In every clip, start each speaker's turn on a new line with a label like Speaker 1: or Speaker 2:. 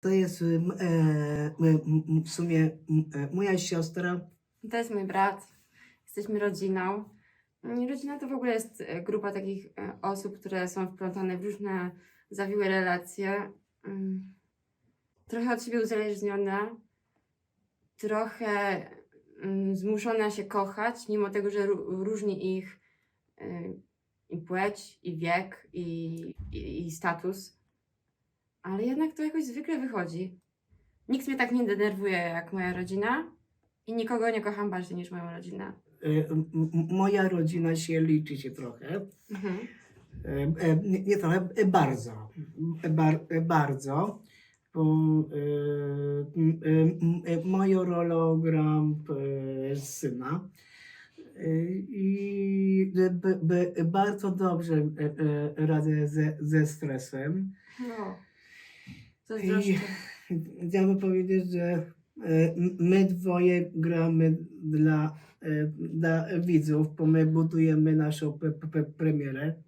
Speaker 1: To jest m, e, w sumie e, moja siostra.
Speaker 2: To jest mój brat. Jesteśmy rodziną. Rodzina to w ogóle jest e, grupa takich e, osób, które są wplątane w różne zawiłe relacje. Mm. Trochę od siebie uzależnione, trochę mm, zmuszona się kochać, mimo tego, że ró- różni ich y, i płeć, i wiek, i, i, i status. Ale jednak to jakoś zwykle wychodzi. Nikt mnie tak nie denerwuje jak moja rodzina i nikogo nie kocham bardziej niż moją rodzinę.
Speaker 1: E, m, m, moja rodzina się liczy się trochę.
Speaker 2: Mhm.
Speaker 1: E, e, nie, nie trochę, e, bardzo. E, bar, e, bardzo. Bo e, m, e, m, e, moją rolę gram e, syna. E, I b, b, bardzo dobrze e, e, radzę ze, ze stresem.
Speaker 2: No. Zazdroszczę.
Speaker 1: Chciałbym powiedzieć, że e, my dwoje gramy dla, e, dla widzów, bo my budujemy naszą pe, pe, premierę.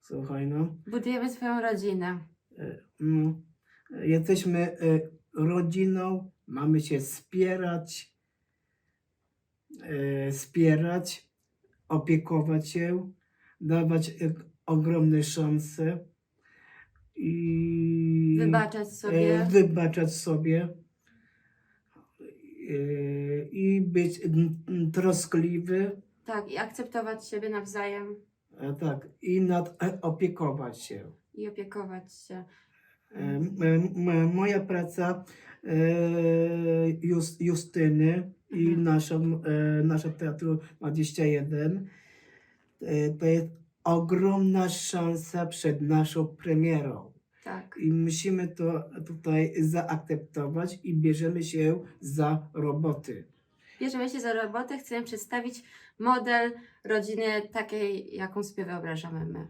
Speaker 1: Słuchaj, no.
Speaker 2: Budujemy swoją rodzinę.
Speaker 1: E, no. Jesteśmy rodziną, mamy się wspierać, wspierać, opiekować się, dawać ogromne szanse i
Speaker 2: Wybaczać
Speaker 1: e,
Speaker 2: sobie.
Speaker 1: wybaczać sobie e, i być troskliwy,
Speaker 2: Tak, i akceptować siebie nawzajem
Speaker 1: e, tak, i nad, e, opiekować się.
Speaker 2: i opiekować się.
Speaker 1: Moja praca Jus- Justyny i
Speaker 2: Mhm.
Speaker 1: naszą, nasza Teatru 21 e, to jest ogromna szansa przed naszą premierą.
Speaker 2: Tak.
Speaker 1: I musimy to tutaj zaakceptować i bierzemy się za roboty.
Speaker 2: Bierzemy się za robotę, chcemy przedstawić model rodziny takiej, jaką sobie wyobrażamy my.